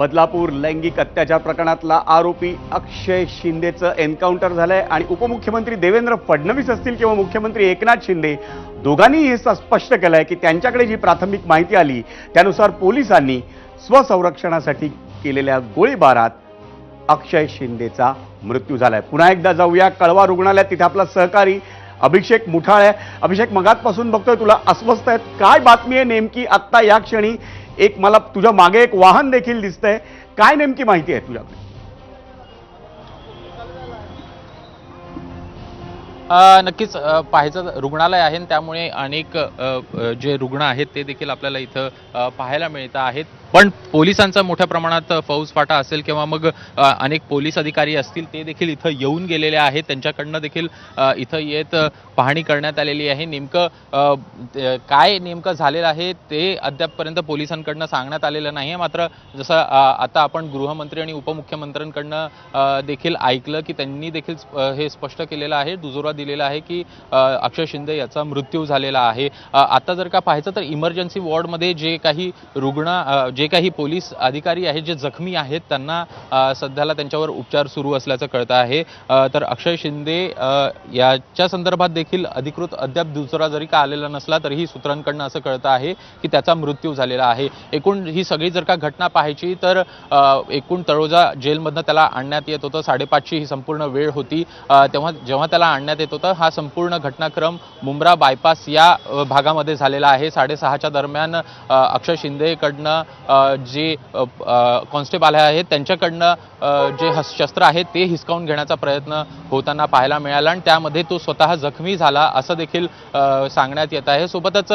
बदलापूर लैंगिक अत्याचार प्रकरणातला आरोपी अक्षय शिंदेचं एन्काउंटर झालंय आणि उपमुख्यमंत्री देवेंद्र फडणवीस असतील किंवा मुख्यमंत्री एकनाथ शिंदे दोघांनी हे स्पष्ट केलंय की त्यांच्याकडे जी प्राथमिक माहिती आली त्यानुसार पोलिसांनी स्वसंरक्षणासाठी केलेल्या गोळीबारात अक्षय शिंदेचा मृत्यू झालाय. पुन्हा एकदा जाऊया कळवा रुग्णालयात तिथे आपला सहकारी अभिषेक मुठाळ. आहे अभिषेक मगातपासून बघतोय तुला अस्वस्थ आहेत. काय बातमी आहे नेमकी? आत्ता या क्षणी एक मला तुझ्या मागे एक वाहन देखील दिसतंय. काय नेमकी माहिती आहे तुझ्याकडे? नक्कीच पाहायचं रुग्णालय आहे आणि त्यामुळे अनेक जे रुग्ण आहेत ते देखील आपल्याला इथं पाहायला मिळत आहेत. पण पोलिसांचा मोठ्या प्रमाणात फौज फाटा असेल किंवा मग अनेक पोलीस अधिकारी असतील ते देखील इथं येऊन गेलेले आहेत. त्यांच्याकडनं देखील इथं येत पाहणी करण्यात आलेली आहे. नेमकं काय नेमकं झालेलं आहे ते अद्यापपर्यंत पोलिसांकडनं सांगण्यात आलेलं नाही आहे मात्र जसं आता आपण गृहमंत्री आणि उपमुख्यमंत्र्यांकडनं देखील ऐकलं की त्यांनी देखील हे स्पष्ट केलेलं आहे दुजोरा दिलेला आहे की अक्षय शिंदे याचा मृत्यू झालेला आहे. आता जर का पाहायचं तर इमर्जन्सी वॉर्डमध्ये जे काही रुग्ण जे काही पोलीस अधिकारी आहेत जे जखमी आहेत त्यांना सध्याला त्यांच्यावर उपचार सुरू असल्याचं कळतं आहे. तर अक्षय शिंदे याच्या संदर्भात देखील अधिकृत अद्याप दुसरा जरी का आलेला नसला तरीही सूत्रांकडनं असं कळतं आहे की त्याचा मृत्यू झालेला आहे. एकूण ही सगळी जर का घटना पाहायची तर एकूण तळोजा जेलमधनं त्याला आणण्यात येत होतं. साडेपाचची ही संपूर्ण वेळ होती. तेव्हा जेव्हा त्याला आणण्यात येत होतं हा संपूर्ण घटनाक्रम मुंब्रा बायपास या भागामध्ये झालेला आहे. साडेसहाच्या दरम्यान अक्षय शिंदेकडनं जे कॉन्स्टेबल आहेत त्यांच्याकडनं जे शस्त्र आहे ते हिसकावून घेण्याचा प्रयत्न होताना पाहायला मिळाला आणि त्यामध्ये तो स्वतः जखमी झाला असं देखील सांगण्यात येत आहे. सोबतच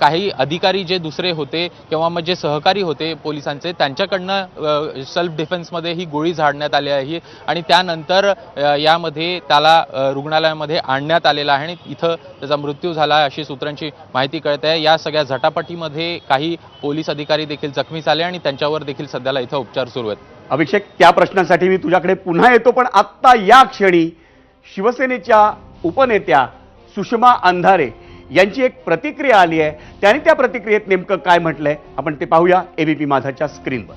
काही अधिकारी जे दुसरे होते किंवा मग जे सहकारी होते पोलिसांचे त्यांच्याकडनं सेल्फ डिफेन्समध्ये ही गोळी झाडण्यात आली आहे आणि त्यानंतर यामध्ये त्याला रुग्णालयामध्ये आणण्यात आलेला आहे आणि इथं त्याचा मृत्यू झाला अशी सूत्रांची माहिती कळत. आहे या सगळ्या झटापटीमध्ये काही पोलीस अधिकारी देखील जखमी झाले आणि त्यांच्यावर देखील सध्याला इथं उपचार सुरू आहेत. अभिषेक त्या प्रश्नासाठी मी तुझ्याकडे पुन्हा येतो पण आत्ता या क्षणी शिवसेनेच्या उपनेत्या सुषमा अंधारे यांची एक प्रतिक्रिया आली आहे. त्यांनी त्या प्रतिक्रियेत नेमकं काय म्हटलंय? आपण ते पाहूया एबीपी माझाच्या स्क्रीनवर.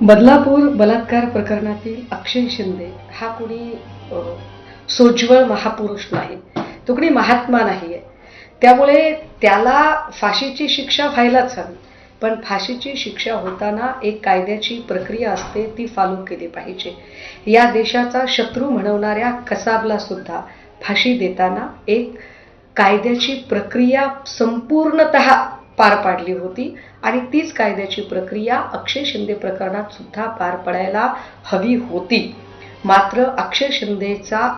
बदलापूर बलात्कार प्रकरणातील अक्षय शिंदे हा कोणी सोज्वळ महापुरुष नाही. तो कोणी महात्मा नाहीये. त्यामुळे त्याला फाशीची शिक्षा व्हायलाच हवी. पण फाशीची शिक्षा होताना एक कायद्याची प्रक्रिया असते ती फॉलो केली पाहिजे. या देशाचा शत्रू म्हणवणाऱ्या कसाबला सुद्धा फाशी देताना एक कायद्याची प्रक्रिया संपूर्णतः पार पाडली होती आणि तीच कायद्याची प्रक्रिया अक्षय शिंदे प्रकरणात सुद्धा पार पडायला हवी होती. मात्र अक्षय शिंदेचा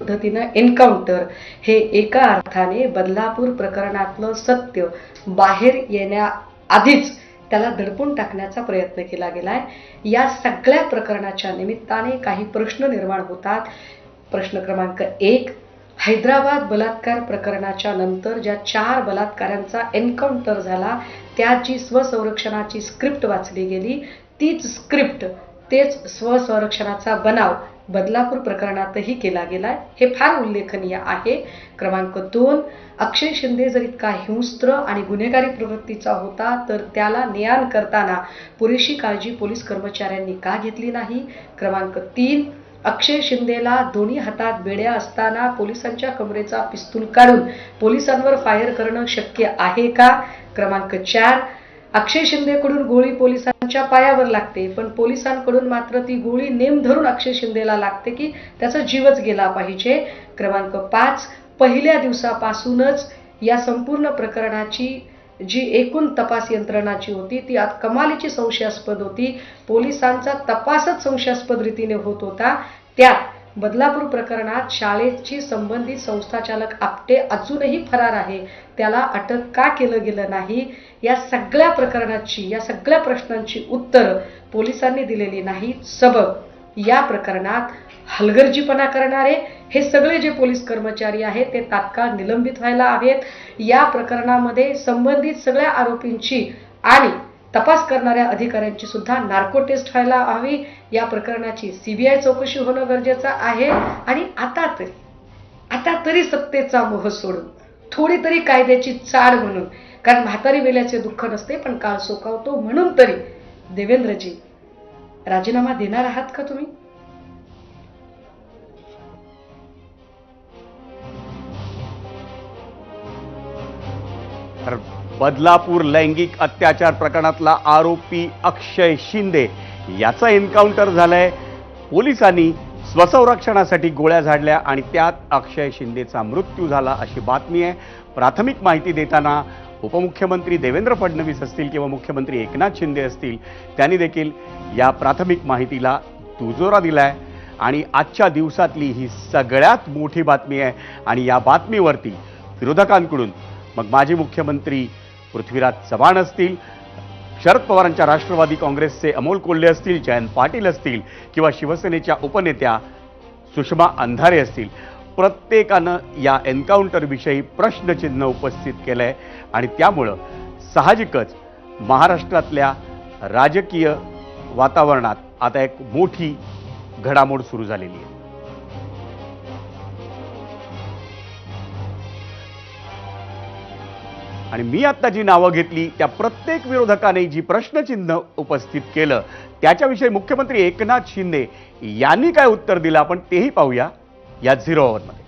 पद्धतीनं एन्काउंटर हे एका अर्थाने बदलापूर प्रकरणातलं सत्य बाहेर येण्याआधीच त्याला दडपून टाकण्याचा प्रयत्न केला गेलाय. या सगळ्या प्रकरणाच्या निमित्ताने काही प्रश्न निर्माण होतात. प्रश्न क्रमांक एक हैदराबाद बलात्कार प्रकरणाच्या नंतर ज्या चार बलात्कारांचा एन्काउंटर झाला त्याची जी स्वसंरक्षणाची स्क्रिप्ट वाचली गेली. तीच स्क्रिप्ट तेच स्वसंरक्षणाचा बनाव बदलापूर प्रकरणातही केला गेलाय. हे फार उल्लेखनीय आहे. क्रमांक दोन अक्षय शिंदे जर इतका हिंस्त्र आणि गुन्हेगारी प्रवृत्तीचा होता तर त्याला नियान करताना पुरेशी काळजी पोलीस कर्मचाऱ्यांनी का घेतली नाही? क्रमांक तीन अक्षय शिंदेला दोन्ही हातात बेड्या असताना पोलिसांच्या कमरेचा पिस्तूल काढून पोलिसांवर फायर करणं शक्य आहे का? क्रमांक चार अक्षय शिंदेकडून गोळी पोलिसांच्या पायावर लागते पण पोलिसांकडून मात्र ती गोळी नेम धरून अक्षय शिंदेला लागते की त्याचा जीवच गेला पाहिजे. क्रमांक पाच पहिल्या दिवसापासूनच या संपूर्ण प्रकरणाची जी एकूण तपास यंत्रणाची होती ती आत कमालीची संशयास्पद होती. पोलिसांचा तपासच संशयास्पद रीतीने होत होता. त्यात बदलापूर प्रकरणात शाळेची संबंधित संस्थाचालक आपटे अजूनही फरार आहे. त्याला अटक का केलं गेलं नाही? या सगळ्या प्रकरणाची या सगळ्या प्रश्नांची उत्तरं पोलिसांनी दिलेली नाही. सबब या प्रकरणात हलगर्जीपणा करणारे हे सगळे जे पोलीस कर्मचारी आहेत ते तात्काळ निलंबित व्हायला हवेत. या प्रकरणामध्ये संबंधित सगळ्या आरोपींची आणि तपास करणाऱ्या अधिकाऱ्यांची सुद्धा नार्को टेस्ट व्हायला हवी. या प्रकरणाची सीबीआय चौकशी होणं गरजेचं आहे. आणि आता तरी आता तरी सत्तेचा मोह सोडून थोडी तरी कायद्याची चाड म्हणून कारण म्हातारी वेल्याचे दुःख नसते पण काळ सोकावतो म्हणून तरी देवेंद्रजी राजीनामा देणार आहात का तुम्ही? बदलापूर लैंगिक अत्याचार प्रकरणातला आरोपी अक्षय शिंदे याचा एन्काउंटर झालाय. पोलिसांनी स्वसंरक्षणासाठी गोळ्या झाडल्या आणि त्यात अक्षय शिंदेचा मृत्यू झाला अशी बातमी आहे. प्राथमिक माहिती देताना उपमुख्यमंत्री देवेंद्र फडणवीस असतील किंवा मुख्यमंत्री एकनाथ शिंदे असतील त्यांनी देखील या प्राथमिक माहितीला दुजोरा दिलाय. आणि आजच्या दिवसातली ही सगळ्यात मोठी बातमी आहे. आणि या बातमीवरती विरोधकांकडून मग माजी मुख्यमंत्री पृथ्वीराज चव्हाण असतील शरद पवारांच्या राष्ट्रवादी काँग्रेसचे अमोल कोल्हे असतील जयंत पाटील असतील किंवा शिवसेनेच्या उपनेत्या सुषमा अंधारे असतील प्रत्येकानं या एन्काउंटरविषयी प्रश्नचिन्ह उपस्थित केलं आहे आणि त्यामुळं साहजिकच महाराष्ट्रातल्या राजकीय वातावरणात आता एक मोठी घडामोड सुरू झालेली आहे. आणि मी आता जी नावं घेतली त्या प्रत्येक विरोधकाने जी प्रश्नचिन्ह उपस्थित केलं त्याच्याविषयी मुख्यमंत्री एकनाथ शिंदे यांनी काय उत्तर दिलं आपण तेही पाहूया या झिरो मध्ये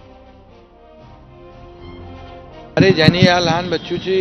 अरे ज्यांनी या लहान बच्चूची